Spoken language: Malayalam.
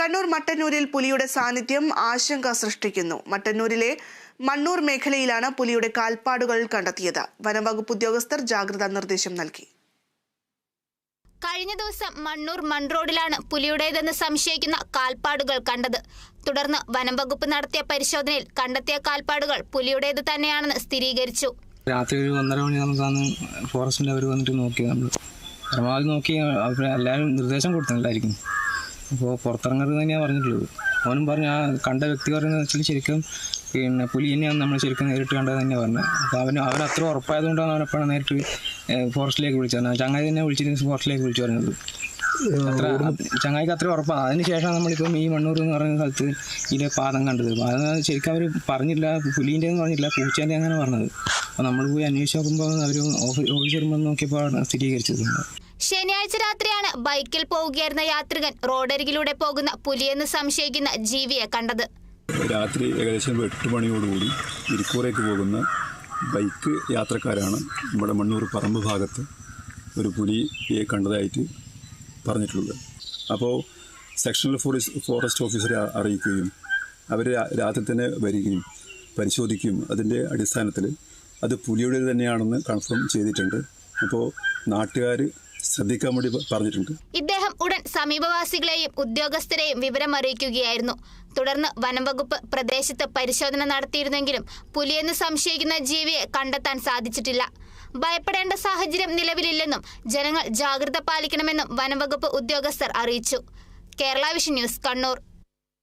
കണ്ണൂർ മട്ടന്നൂരിൽ പുലിയുടെ സാന്നിധ്യം ആശങ്ക സൃഷ്ടിക്കുന്നു. മട്ടന്നൂരിലെ മണ്ണൂർ മേഖലയിലാണ് പുലിയുടെ കാൽപ്പാടുകൾ കണ്ടെത്തിയത്. വനംവകുപ്പ് ഉദ്യോഗസ്ഥർ ജാഗ്രതാ നിർദ്ദേശം നൽകി. കഴിഞ്ഞ ദിവസം മണ്ണൂർ മൺറോഡിലാണ് പുലിയുടേതെന്ന് സംശയിക്കുന്ന കാൽപ്പാടുകൾ കണ്ടത്. തുടർന്ന് വനംവകുപ്പ് നടത്തിയ പരിശോധനയിൽ കണ്ടെത്തിയ കാൽപ്പാടുകൾ പുലിയുടേത് തന്നെയാണെന്ന് സ്ഥിരീകരിച്ചു. രാത്രി ഒരു ഒന്നര മണിയാകുമ്പോഴാണ് ഫോറസ്റ്റിന്റെ അവർ വന്നിട്ട് നോക്കിയത് നമ്മൾ പരമാവധി നോക്കി എല്ലാവരും നിർദ്ദേശം കൊടുത്തിട്ടുണ്ടായിരിക്കും. അപ്പോൾ പുറത്തിറങ്ങരുത് തന്നെയാണ് പറഞ്ഞിട്ടുള്ളത്. അവനും പറഞ്ഞു ആ കണ്ട വ്യക്തി പറയുന്നത് വെച്ചാൽ ശരിക്കും പിന്നെ പുലി തന്നെയാണ് നമ്മൾ ശരിക്കും നേരിട്ട് കണ്ടത് തന്നെ പറഞ്ഞത്. അപ്പോൾ അവന് അവൻ അത്ര ഉറപ്പായതുകൊണ്ടാണ് അവനെപ്പോഴും നേരിട്ട് ഫോറസ്റ്റിലേക്ക് വിളിച്ചത്. ചങ്ങായി തന്നെ വിളിച്ചിട്ട് ഫോറസ്റ്റിലേക്ക് വിളിച്ചു പറഞ്ഞത്. അത്ര ചങ്ങായിക്ക് അത്ര ഉറപ്പാണ് അതിന് ശേഷം നമ്മളിപ്പം ഈ മണ്ണൂർ എന്ന് പറയുന്ന സ്ഥലത്ത് ഇതിലെ പാദം കണ്ടത്. അത് ശരിക്കും അവർ പറഞ്ഞില്ല പുലീന്റെ എന്ന് പറഞ്ഞില്ല പൂച്ചേന്റെ അങ്ങനെ പറഞ്ഞത്. അപ്പോൾ നമ്മൾ പോയി അന്വേഷിച്ച് നോക്കുമ്പോൾ അവർ ഓഫീസർ വന്ന് നോക്കിയപ്പോൾ സ്ഥിരീകരിച്ചത് ശനിയാഴ്ച രാത്രിയാണ് ബൈക്കിൽ പോവുകയായിരുന്ന യാത്രികൻ റോഡരികിലൂടെ പോകുന്ന പുലിയെന്ന് സംശയിക്കുന്ന ജീവിയെ കണ്ടത്. രാത്രി ഏകദേശം എട്ട് മണിയോടുകൂടി ഇരിക്കൂറേക്ക് പോകുന്ന ബൈക്ക് യാത്രക്കാരാണ് നമ്മുടെ മണ്ണൂർ പറമ്പ് ഭാഗത്ത് ഒരു പുലിയെ കണ്ടതായിട്ട് പറഞ്ഞിട്ടുള്ളത്. അപ്പോൾ സെക്ഷണൽ ഫോറസ്റ്റ് ഫോറസ്റ്റ് ഓഫീസറെ അറിയിക്കുകയും അവർ രാത്രി തന്നെ വരികയും പരിശോധിക്കുകയും അതിന്റെ അടിസ്ഥാനത്തിൽ അത് പുലിയുടേത് തന്നെയാണെന്ന് കൺഫേം ചെയ്തിട്ടുണ്ട്. അപ്പോൾ നാട്ടുകാർ ശ്രദ്ധിക്കാൻ വേണ്ടി പറഞ്ഞിട്ടുണ്ട്. ഇദ്ദേഹം ഉടൻ സമീപവാസികളെയും ഉദ്യോഗസ്ഥരെയും വിവരം അറിയിക്കുകയായിരുന്നു. തുടർന്ന് വനംവകുപ്പ് പ്രദേശത്ത് പരിശോധന നടത്തിയിരുന്നെങ്കിലും പുലിയെന്ന് സംശയിക്കുന്ന ജീവിയെ കണ്ടെത്താൻ സാധിച്ചിട്ടില്ല. ഭയപ്പെടേണ്ട സാഹചര്യം നിലവിലില്ലെന്നും ജനങ്ങൾ ജാഗ്രത പാലിക്കണമെന്നും വനംവകുപ്പ് ഉദ്യോഗസ്ഥർ അറിയിച്ചു. Kerala vision news Kannur.